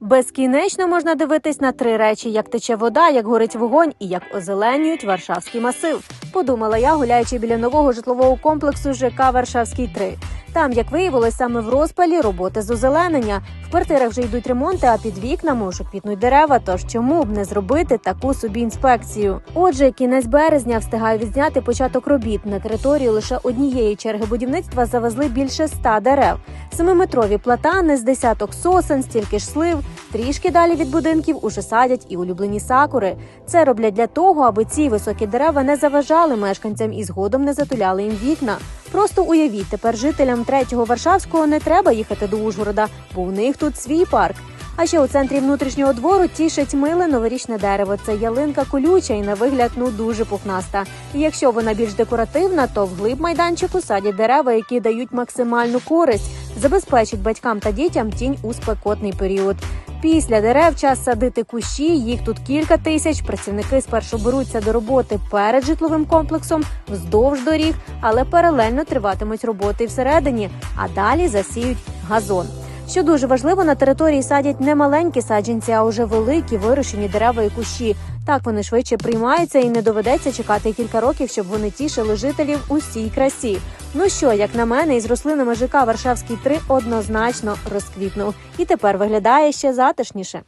Безкінечно можна дивитись на три речі: як тече вода, як горить вогонь і як озеленюють Варшавський масив. Подумала я, гуляючи біля нового житлового комплексу ЖК Варшавський 3. Там, як виявилось, саме в розпалі роботи з озеленення. В квартирах вже йдуть ремонти, а під вікнами уже квітнуть дерева. Тож чому б не зробити таку собі інспекцію? Отже, кінець березня встигає відзняти початок робіт. На територію лише однієї черги будівництва завезли більше ста дерев. Семиметрові платани з десяток сосен, стільки ж слив. Трішки далі від будинків уже садять і улюблені сакури. Це роблять для того, аби ці високі дерева не заважали мешканцям і згодом не затуляли їм вікна. Просто уявіть, тепер жителям третього Варшавського не треба їхати до Ужгорода, бо в них тут свій парк. А ще у центрі внутрішнього двору тішить миле новорічне дерево. Це ялинка колюча і на вигляд ну дуже пухнаста. І якщо вона більш декоративна, то вглиб майданчику садять дерева, які дають максимальну користь, забезпечить батькам та дітям тінь у спекотний період. Після дерев час садити кущі. Їх тут кілька тисяч. Працівники спершу беруться до роботи перед житловим комплексом вздовж доріг, але паралельно триватимуть роботи всередині, а далі засіють газон. Що дуже важливо, на території садять не маленькі саджанці, а вже великі вирощені дерева і кущі. Так вони швидше приймаються і не доведеться чекати кілька років, щоб вони тішили жителів усій красі. Ну що, як на мене, із рослинами ЖК Варшавський 3 однозначно розквітнув і тепер виглядає ще затишніше.